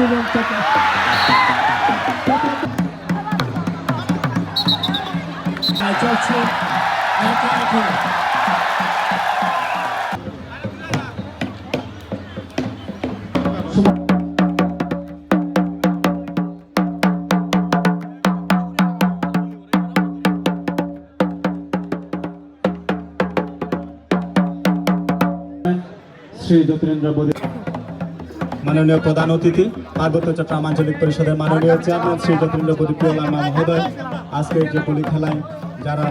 চক্র আর চলছে একে একে শ্রী জ্যোতিরেন্দ্র বোধি মাননীয় প্রধান অতিথি, পার্বত্য চট্টগ্রাম আঞ্চলিক পরিষদের মাননীয় চেয়ারম্যান শ্রী বোধি লামা মহোদয়, আজকের যে বলি খেলায় যারা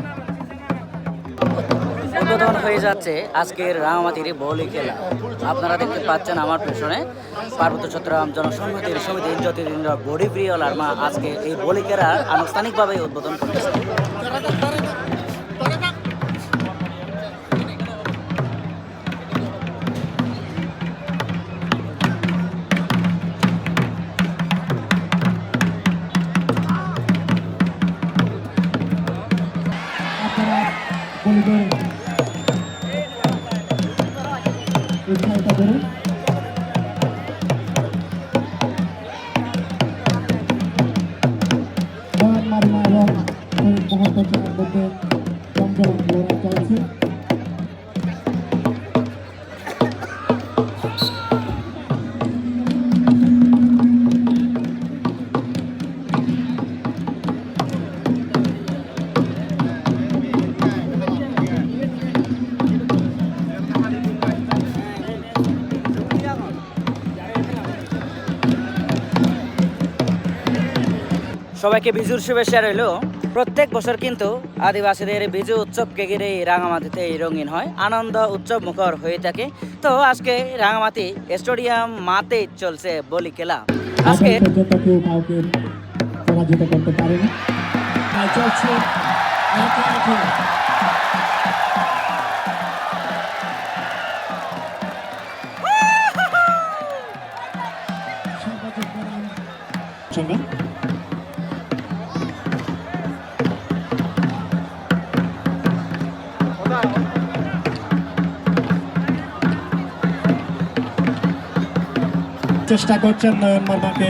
উদ্বোধন হয়ে যাচ্ছে আজকের রাঙামাটির বলি খেলা। আপনারা দেখতে পাচ্ছেন আমার পেছনে পার্বত্য চট্টগ্রাম জনসংহতির সমিতি জ্যোতিরিন্দ্র বডি প্রিয় লার্মা আজকে এই বলি খেলা আনুষ্ঠানিকভাবে উদ্বোধন করতেছে সবাইকে বিজুর শুভেচ্ছা রইল। প্রত্যেক বছর কিন্তু আদিবাসীদের বিজু উৎসবকে ঘিরে রাঙামাটিতে রঙিন হয় আনন্দ উৎসব মুখর হয়ে থাকে। তো আজকে রাঙামাটি স্টেডিয়াম মাতে চলছে বলি খেলা। আজকে পরাজিত করতে পারেনি। চলছে বনাম সঙ্গে চেষ্টা করছেন নয়ন মার্মাকে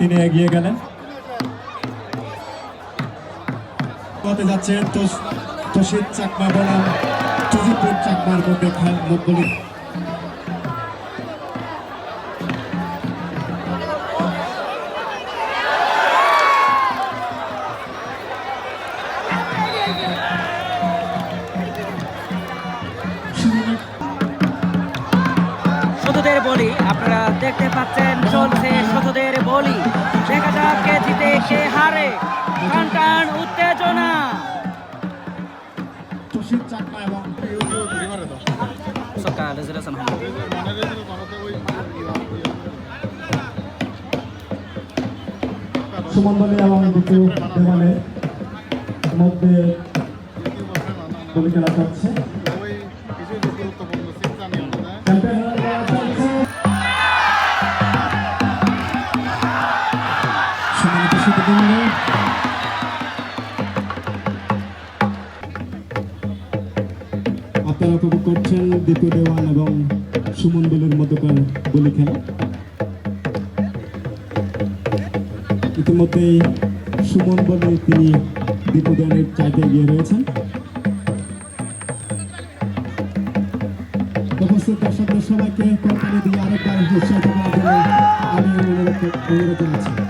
তিনি এগিয়ে গেলেন। হতে যাচ্ছে তোষিত চাকমা বনাম। চাকমার মধ্যে খেল মুখগুলি সতদের বলি। আপনারা দেখতে পাচ্ছেন চলছে সতদের বলি। দেখা যাক কে জিতে কে হারে। টান টান উত্তেজনা। তুষিত চাকমা এবং রেজুলেশন হল সুমন বলে এবং দ্বিতীয় মধ্যে গুলি খেলা চলছে। মধ্যকার গুলি খেলা। ইতিমধ্যেই সুমন বলে তিনি দীপু চাইতে রয়েছেন। দর্শকদের সবাইকে কোম্পানি দিয়ে আরেকবার আমি অনুরোধ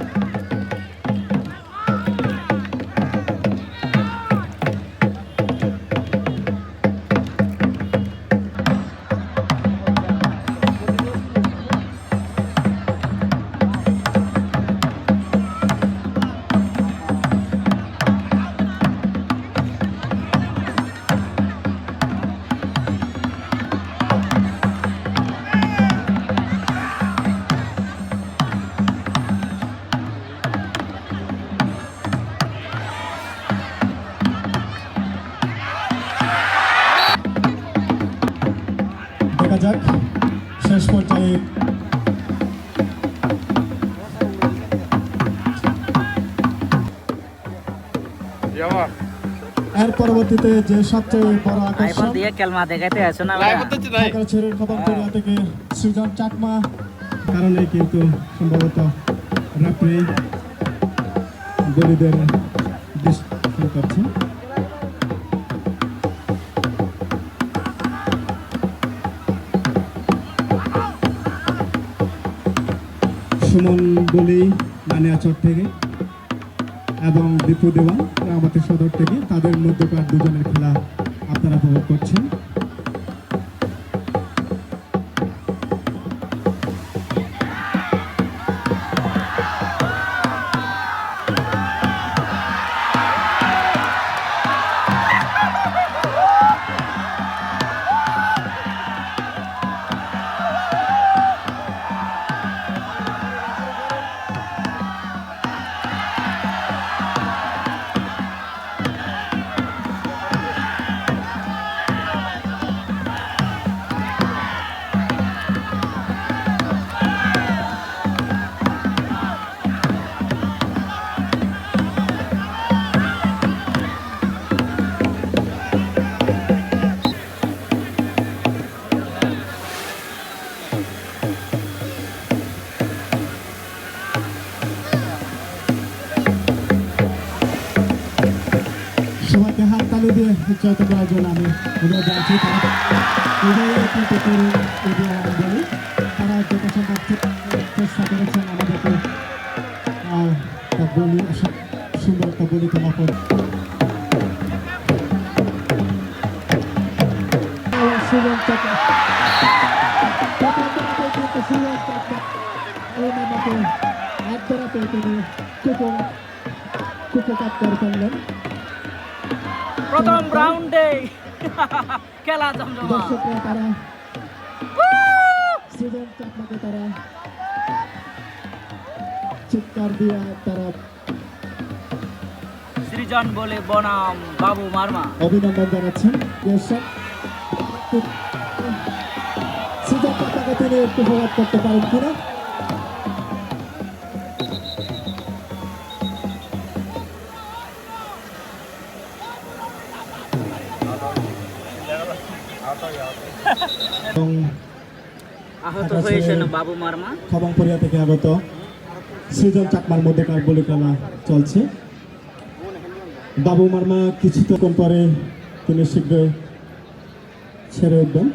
জানাচ্ছি শেষ পর্যায়ে এর পরবর্তীতে যে সবচেয়ে বড় আকর্ষণ দিয়ে কেলমা দেখাইতে আছো না ছেড়ের খবর থেকে সৃজন চাকমা কারণে কিন্তু সম্ভবত রেফারি বলিদের দৃষ্টি সুমন বলি নানিয়াচর থেকে এবং দীপু দেওয়ান আমাদের সদর থেকে। তাদের মধ্যকার দুজনের খেলা আপনারা উপভোগ করছেন। উচ্চারিত করার জন্য আমি অনুরোধ জানাচ্ছি তারা চেষ্টা করেছেন আমাদেরকে। সুন্দর বলি তোলা করে কুপো ফেললেন প্রথম রাউন্ডে খেলা জমজমা তারা। চিৎকার দিয়ে তারা। সৃজন বলে বনাম বাবু মারমা। অভিনন্দন জানাচ্ছেন দর্শক। সৃজন চাকমাকে তিনি একটু প্রভাব করতে পারেন কিনা? আহত হয়েছেন বাবু মারমা। খবংপুরিয়া থেকে আগত। সৃজন চাকমার মধ্যেকার বলি খেলা চলছে। বাবু মার্মা, কিছুক্ষণ পরে তিনি শীঘ্রই ছেড়ে উঠবেন।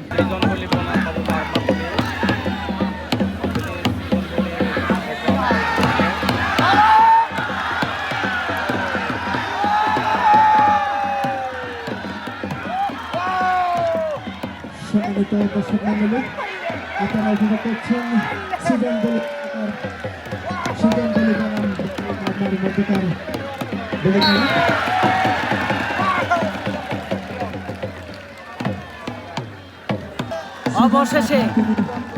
দর্শক মন্ডলী আপনারা উপভোগ করছেন সৃজন বলি সৃজন বলি বনাম আপনার মধ্যকার অবশেষে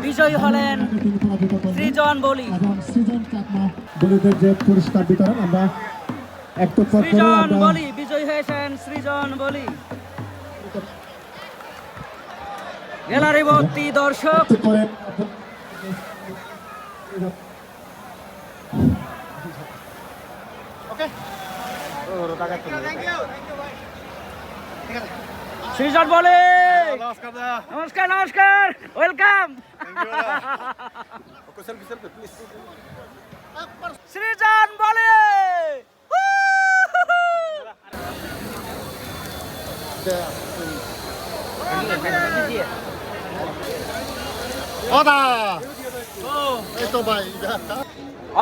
বিজয়ী হলেন সৃজন বলি। এবং সৃজন চাকমা বলিদের যে পুরস্কার বিতরণ আমরা একটু পর সৃজন বলি বিজয়ী হয়েছেন সৃজন বলি। গ্যালারি ভর্তি দর্শক সৃজন বলি নমস্কার নমস্কার ওয়েলকাম সৃজন বলি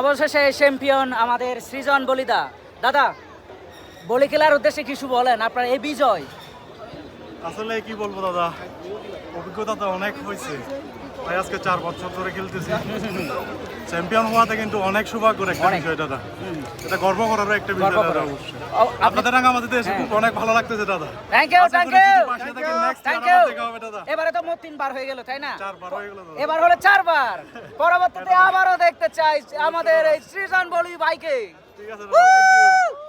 অবশেষে চ্যাম্পিয়ন আমাদের সৃজন বলিদা। দাদা বলি খেলার উদ্দেশ্যে কিছু বলেন আপনার এই বিজয়? আসলে কি বলব দাদা? অভিজ্ঞতা তো অনেক হয়েছে। তাই আজকে চার বছর ধরে খেলতেছি। চ্যাম্পিয়ন হওয়াতে কিন্তু অনেক সৌভাগ্যের একটা বিষয় দাদা। এটা গর্ব করার একটা বিষয় দাদা। অবশ্যই আপনাদের রাঙা আমাদের দেশে খুব অনেক ভালো লাগতেছে দাদা। Thank you thank you thank you দাদা। এবারে তো মোট তিনবার হয়ে গেল তাই না? চারবার হয়ে গেল এবার হলো চারবার। পরবর্তীতে আবারও দেখতে চাই আমাদের এই সৃজন বলি ভাইকে। ঠিক আছে দাদা থ্যাংক ইউ